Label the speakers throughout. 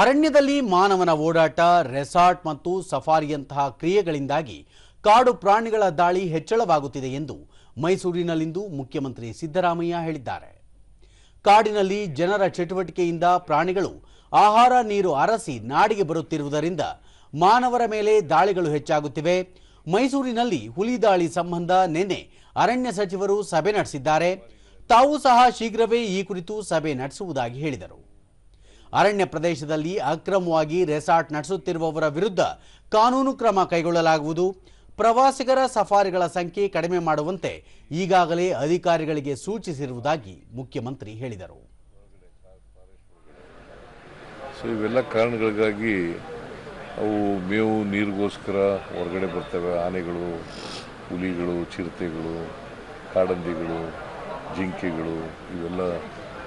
Speaker 1: ಅರಣ್ಯದಲ್ಲಿ ಮಾನವನ ಓಡಾಟ, ರೆಸಾರ್ಟ್ ಮತ್ತು ಸಫಾರಿಯಂತಹ ಕ್ರಿಯೆಗಳಿಂದಾಗಿ ಕಾಡು ಪ್ರಾಣಿಗಳ ದಾಳಿ ಹೆಚ್ಚಳವಾಗುತ್ತಿದೆ ಎಂದು ಮೈಸೂರಿನಲ್ಲಿಂದು ಮುಖ್ಯಮಂತ್ರಿ ಸಿದ್ದರಾಮಯ್ಯ ಹೇಳಿದ್ದಾರೆ. ಕಾಡಿನಲ್ಲಿ ಜನರ ಚಟುವಟಿಕೆಯಿಂದ ಪ್ರಾಣಿಗಳು ಆಹಾರ, ನೀರು ಅರಸಿ ನಾಡಿಗೆ ಬರುತ್ತಿರುವುದರಿಂದ ಮಾನವರ ಮೇಲೆ ದಾಳಿಗಳು ಹೆಚ್ಚಾಗುತ್ತಿವೆ. ಮೈಸೂರಿನಲ್ಲಿ ಹುಲಿ ದಾಳಿ ಸಂಬಂಧ ನಿನ್ನೆ ಅರಣ್ಯ ಸಚಿವರು ಸಭೆ ನಡೆಸಿದ್ದಾರೆ. ತಾವು ಸಹ ಶೀಘ್ರವೇ ಈ ಕುರಿತು ಸಭೆ ನಡೆಸುವುದಾಗಿ ಹೇಳಿದರು. ಅರಣ್ಯ ಪ್ರದೇಶದಲ್ಲಿ ಅಕ್ರಮವಾಗಿ ರೆಸಾರ್ಟ್ ನಡೆಸುತ್ತಿರುವವರ ವಿರುದ್ಧ ಕಾನೂನು ಕ್ರಮ ಕೈಗೊಳ್ಳಲಾಗುವುದು. ಪ್ರವಾಸಿಗರ ಸಫಾರಿಗಳ ಸಂಖ್ಯೆ ಕಡಿಮೆ ಮಾಡುವಂತೆ ಈಗಾಗಲೇ ಅಧಿಕಾರಿಗಳಿಗೆ ಸೂಚಿಸಿರುವುದಾಗಿ ಮುಖ್ಯಮಂತ್ರಿ ಹೇಳಿದರು.
Speaker 2: ಸೊ ಇವೆಲ್ಲ ಕಾರಣಗಳಿಗಾಗಿ ಅವು ಮೇವು, ನೀರಿಗೋಸ್ಕರ ಹೊರಗಡೆ ಬರ್ತವೆ. ಆನೆಗಳು, ಹುಲಿಗಳು, ಚಿರತೆಗಳು, ಕಾಡಂದಿಗಳು, ಜಿಂಕೆಗಳು ಇವೆಲ್ಲ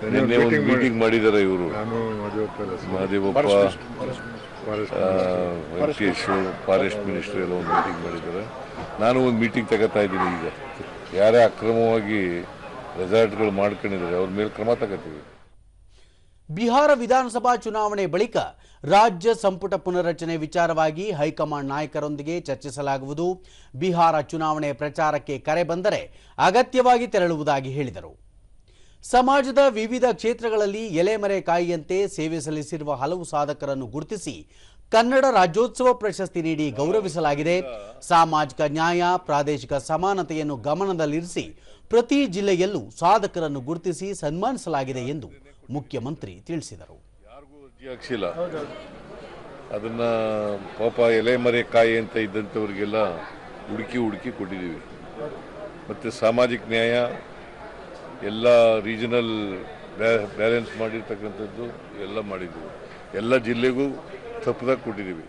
Speaker 2: ನಿನ್ನೆ ಒಂದು ಮೀಟಿಂಗ್ ಮಾಡಿದ್ದಾರೆ ಇವರು. Mahadevappa Venkatesh forest minister. ಎಲ್ಲ ಒಂದು ಮೀಟಿಂಗ್ ಮಾಡಿದ್ದಾರೆ. ನಾನು ಒಂದು ಮೀಟಿಂಗ್ ತಗೋತಾ ಇದ್ದೀನಿ ಈಗ. ಯಾರೇ ಅಕ್ರಮವಾಗಿ ರೆಸಾರ್ಟ್ಗಳು ಮಾಡ್ಕೊಂಡಿದ್ದಾರೆ ಅವ್ರ ಮೇಲೆ ಕ್ರಮ ತಗೋತೀವಿ.
Speaker 1: ಬಿಹಾರ ವಿಧಾನಸಭಾ ಚುನಾವಣೆ ಬಳಿಕ ರಾಜ್ಯ ಸಂಪುಟ ಪುನರ್ರಚನೆ ವಿಚಾರವಾಗಿ ಹೈಕಮಾಂಡ್ ನಾಯಕರೊಂದಿಗೆ ಚರ್ಚಿಸಲಾಗುವುದು. ಬಿಹಾರ ಚುನಾವಣೆ ಪ್ರಚಾರಕ್ಕೆ ಕರೆ ಬಂದರೆ ಅಗತ್ಯವಾಗಿ ತೆರಳುವುದಾಗಿ ಹೇಳಿದರು. ಸಮಾಜದ ವಿವಿಧ ಕ್ಷೇತ್ರಗಳಲ್ಲಿ ಎಲೆಮರೆ ಕಾಯಿಯಂತೆ ಸೇವೆ ಸಲ್ಲಿಸಿರುವ ಹಲವು ಸಾಧಕರನ್ನು ಗುರುತಿಸಿ ಕನ್ನಡ ರಾಜ್ಯೋತ್ಸವ ಪ್ರಶಸ್ತಿ ನೀಡಿ ಗೌರವಿಸಲಾಗಿದೆ. ಸಾಮಾಜಿಕ ನ್ಯಾಯ, ಪ್ರಾದೇಶಿಕ ಸಮಾನತೆಯನ್ನು ಗಮನದಲ್ಲಿರಿಸಿ ಪ್ರತಿ ಜಿಲ್ಲೆಯಲ್ಲೂ ಸಾಧಕರನ್ನು ಗುರುತಿಸಿ ಸನ್ಮಾನಿಸಲಾಗಿದೆ ಎಂದು ಮುಖ್ಯಮಂತ್ರಿ ತಿಳಿಸಿದರು.
Speaker 2: ಅದನ್ನ ಪಾಪ ಎಲೆಮರೆ ಕಾಯಿ ಅಂತ ಇದ್ದಂಥವ್ರಿಗೆಲ್ಲ ಹುಡುಕಿ ಹುಡುಕಿ ಕೊಟ್ಟಿದ್ದೀವಿ. ಮತ್ತು ಸಾಮಾಜಿಕ ನ್ಯಾಯ ಎಲ್ಲ ರೀಜನಲ್ ಬ್ಯಾಲೆನ್ಸ್ ಮಾಡಿರ್ತಕ್ಕಂಥದ್ದು ಎಲ್ಲ ಮಾಡಿದ್ದೀವಿ. ಎಲ್ಲ ಜಿಲ್ಲೆಗೂ ತಪ್ಪದಾಗ ಕೊಟ್ಟಿದ್ದೀವಿ.